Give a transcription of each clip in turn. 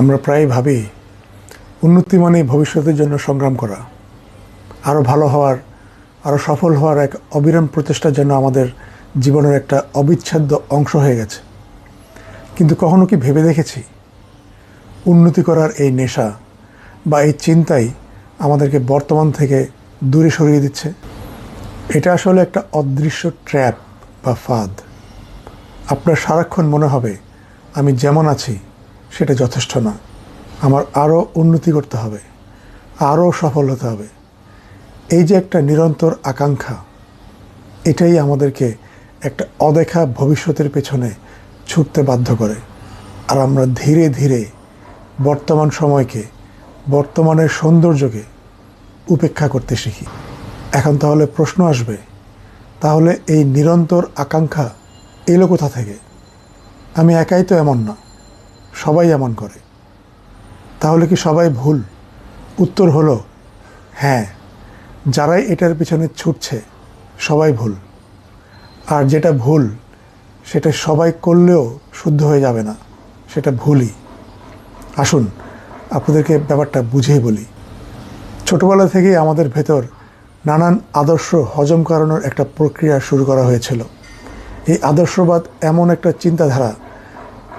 আমরা প্রায় ভাবি, উন্নতি মানে ভবিষ্যতের জন্য সংগ্রাম করা। আরও ভালো হওয়ার আরও সফল হওয়ার এক অবিরাম প্রচেষ্টা যেন আমাদের জীবনের একটা অবিচ্ছেদ্য অংশ হয়ে গেছে। কিন্তু কখনো কি ভেবে দেখেছি? উন্নতি করার এই নেশা বা এই চিন্তাই আমাদেরকে বর্তমান থেকে দূরে সরিয়ে দিচ্ছে। এটা আসলে একটা অদৃশ্য ট্র্যাপ বা ফাঁদ। আপনার সারাক্ষণ মনে হবে, আমি যেমন আছি সেটা যথেষ্ট না। আমার আরও উন্নতি করতে হবে, আরও সফল হতে হবে। এই যে একটা নিরন্তর আকাঙ্ক্ষা, এটাই আমাদেরকে একটা অদেখা ভবিষ্যতের পেছনে ছুটতে বাধ্য করে। আর আমরা ধীরে ধীরে বর্তমান সময়কে, বর্তমানের সৌন্দর্যকে উপেক্ষা করতে শিখি। এখন তাহলে প্রশ্ন আসবে, তাহলে এই নিরন্তর আকাঙ্ক্ষা এলো কোথা থেকে? আমি একাই তো এমন না। সবাই এমন করে। তাহলে কি সবাই ভুল? উত্তর হলো হ্যাঁ যারাই এটার পিছনে ছুটছে, সবাই ভুল। আর যেটা ভুল, সেটা সবাই করলেও শুদ্ধ হয়ে যাবে না, সেটা ভুলই। আসুন, আপনাদেরকে ব্যাপারটা বুঝেই বলি। ছোটবেলা থেকেই আমাদের ভেতর নানান আদর্শ হজম করানোর একটা প্রক্রিয়া শুরু করা হয়েছিল। এই আদর্শবাদ এমন একটা চিন্তাধারা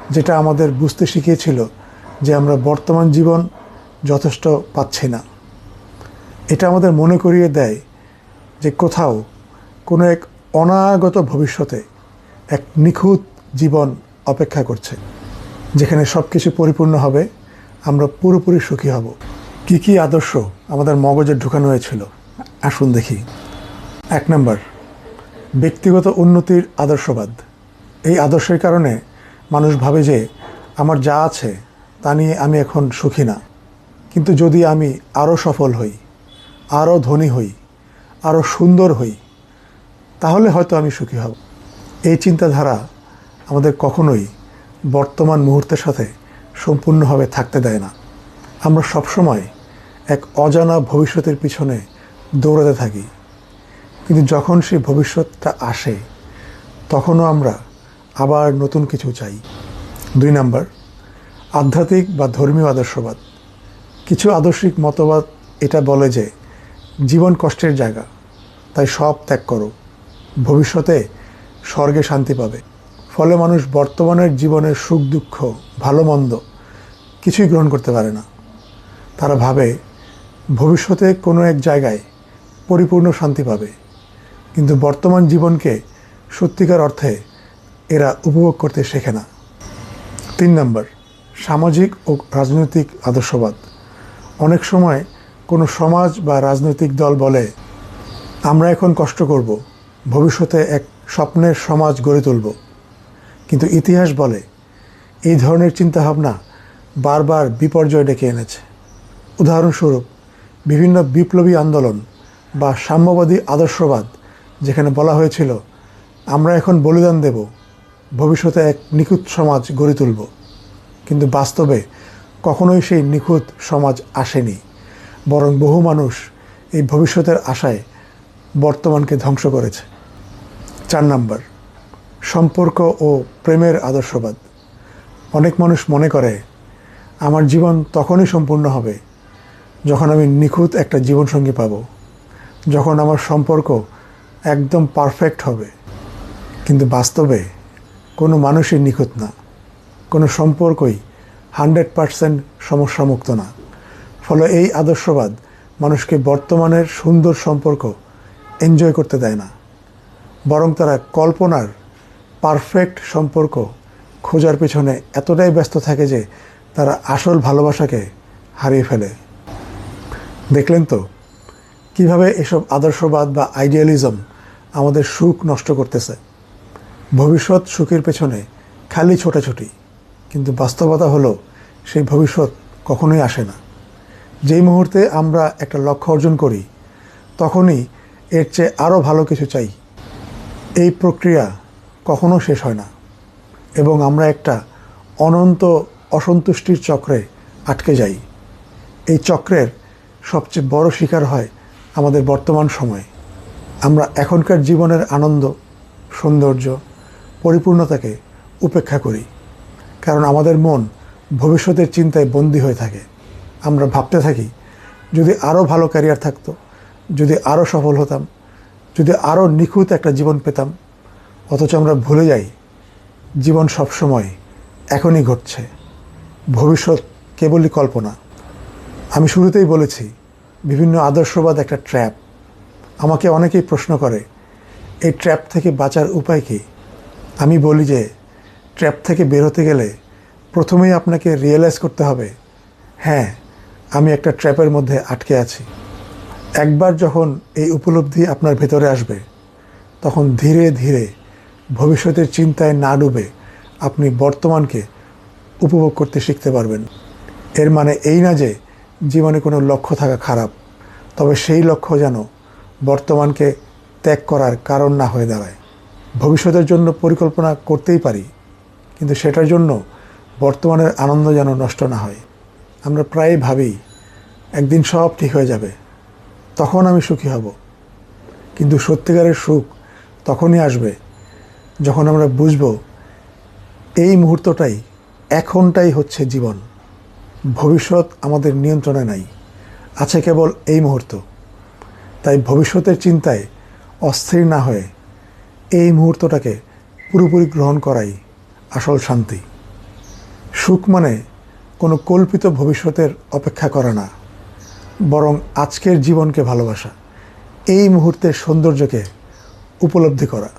যেটা আমাদের বুঝতে শিখিয়েছিল যে আমরা বর্তমান জীবন যথেষ্ট পাচ্ছি না। এটা আমাদের মনে করিয়ে দেয় যে কোথাও কোনো এক অনাগত ভবিষ্যতে এক নিখুঁত জীবন অপেক্ষা করছে, যেখানে সব কিছু পরিপূর্ণ হবে, আমরা পুরোপুরি সুখী হব। কি কি আদর্শ আমাদের মগজে ঢুকানো হয়েছিল? আসুন দেখি। এক নম্বর, ব্যক্তিগত উন্নতির আদর্শবাদ। এই আদর্শের কারণে মানুষ ভাবে যে আমার যা আছে তা নিয়ে আমি এখন সুখী না। কিন্তু যদি আমি আরও সফল হই আরও ধনী হই আরও সুন্দর হই, তাহলে হয়তো আমি সুখী হব। এই চিন্তাধারা আমাদের কখনোই বর্তমান মুহূর্তের সাথে সম্পূর্ণভাবে থাকতে দেয় না। আমরা সবসময় এক অজানা ভবিষ্যতের পিছনে দৌড়াতে থাকি। কিন্তু যখন সেই ভবিষ্যৎটা আসে, তখনও আমরা আবার নতুন কিছু চাই। দুই নাম্বার, আধ্যাত্মিক বা ধর্মীয় আদর্শবাদ। কিছু আদর্শিক মতবাদ এটা বলে যে, জীবন কষ্টের জায়গা, তাই সব ত্যাগ করো। ভবিষ্যতে স্বর্গে শান্তি পাবে। ফলে মানুষ বর্তমানের জীবনের সুখ, দুঃখ, ভালো, মন্দ কিছুই গ্রহণ করতে পারে না। তারা ভাবে, ভবিষ্যতে কোনো এক জায়গায় পরিপূর্ণ শান্তি পাবে। কিন্তু বর্তমান জীবনকে সত্যিকার অর্থে এরা উপভোগ করতে শেখে না। তিন নম্বর, সামাজিক ও রাজনৈতিক আদর্শবাদ। অনেক সময় কোনো সমাজ বা রাজনৈতিক দল বলে, আমরা এখন কষ্ট করব, ভবিষ্যতে এক স্বপ্নের সমাজ গড়ে তুলব। কিন্তু ইতিহাস বলে, এই ধরনের চিন্তাভাবনা বারবার বিপর্যয় ডেকে এনেছে। উদাহরণস্বরূপ, বিভিন্ন বিপ্লবী আন্দোলন বা সাম্যবাদী আদর্শবাদ, যেখানে বলা হয়েছিল, আমরা এখন বলিদান দেব ভবিষ্যতে এক নিখুঁত সমাজ গড়ে তুলব। কিন্তু বাস্তবে কখনোই সেই নিখুঁত সমাজ আসেনি। বরং বহু মানুষ এই ভবিষ্যতের আশায় বর্তমানকে ধ্বংস করেছে। চার নাম্বার, সম্পর্ক ও প্রেমের আদর্শবাদ। অনেক মানুষ মনে করে, আমার জীবন তখনই সম্পূর্ণ হবে যখন আমি নিখুঁত একটা জীবনসঙ্গী পাব, যখন আমার সম্পর্ক একদম পারফেক্ট হবে। কিন্তু বাস্তবে কোনো মানুষই নিখুঁত না, কোনো সম্পর্কই হান্ড্রেড পারসেন্ট সমস্যামুক্ত না। ফলে এই আদর্শবাদ মানুষকে বর্তমানের সুন্দর সম্পর্ক এনজয় করতে দেয় না। বরং তারা কল্পনার পারফেক্ট সম্পর্ক খোঁজার পেছনে এতটাই ব্যস্ত থাকে যে তারা আসল ভালোবাসাকে হারিয়ে ফেলে। দেখলেন তো, কীভাবে এসব আদর্শবাদ বা আইডিয়ালিজম আমাদের সুখ নষ্ট করতেছে? ভবিষ্যৎ সুখের পেছনে খালি ছোটাছুটি। কিন্তু বাস্তবতা হলো, সেই ভবিষ্যৎ কখনোই আসে না। যেই মুহূর্তে আমরা একটা লক্ষ্য অর্জন করি, তখনই এর চেয়ে আরও ভালো কিছু চাই। এই প্রক্রিয়া কখনো শেষ হয় না এবং আমরা একটা অনন্ত অসন্তুষ্টির চক্রে আটকে যাই। এই চক্রের সবচেয়ে বড় শিকার হয় আমাদের বর্তমান সময়ে। আমরা এখনকার জীবনের আনন্দ, সৌন্দর্য পরিপূর্ণতাকে উপেক্ষা করি। কারণ আমাদের মন ভবিষ্যতের চিন্তায় বন্দী হয়ে থাকে। আমরা ভাবতে থাকি, যদি আরও ভালো ক্যারিয়ার থাকতো, যদি আরও সফল হতাম, যদি আরও নিখুঁত একটা জীবন পেতাম, অথচ আমরা ভুলে যাই, জীবন সবসময় এখনই ঘটছে। ভবিষ্যৎ কেবলই কল্পনা। আমি শুরুতেই বলেছি, বিভিন্ন আদর্শবাদ একটা ট্র্যাপ। আমাকে অনেকেই প্রশ্ন করে, এই ট্র্যাপ থেকে বাঁচার উপায় কী? আমি বলি যে, ট্র্যাপ থেকে বেরোতে গেলে প্রথমেই আপনাকে রিয়েলাইজ করতে হবে হ্যাঁ আমি একটা ট্র্যাপের মধ্যে আটকে আছি। একবার যখন এই উপলব্ধি আপনার ভেতরে আসবে, তখন ধীরে ধীরে ভবিষ্যতের চিন্তায় না ডুবে আপনি বর্তমানকে উপভোগ করতে শিখতে পারবেন। এর মানে এই না যে জীবনে কোনো লক্ষ্য থাকা খারাপ, তবে সেই লক্ষ্য যেন বর্তমানকে ত্যাগ করার কারণ না হয়ে দাঁড়ায়। ভবিষ্যতের জন্য পরিকল্পনা করতেই পারি, কিন্তু সেটার জন্য বর্তমানের আনন্দ যেন নষ্ট না হয়। আমরা প্রায় ভাবি, একদিন সব ঠিক হয়ে যাবে, তখন আমি সুখী হব। কিন্তু সত্যিকারের সুখ তখনই আসবে যখন আমরা বুঝব, এই মুহূর্তটাই এখনটাই হচ্ছে জীবন। ভবিষ্যৎ আমাদের নিয়ন্ত্রণে নাই, আছে কেবল এই মুহূর্ত। তাই ভবিষ্যতের চিন্তায় অস্থির না হয়ে এই মুহূর্তটাকে পুরোপুরি গ্রহণ করাই আসল শান্তি। সুখ মানে কোনো কল্পিত ভবিষ্যতের অপেক্ষা করা না, বরং আজকের জীবনকে ভালোবাসা। এই মুহূর্তের সৌন্দর্যকে উপলব্ধি করা।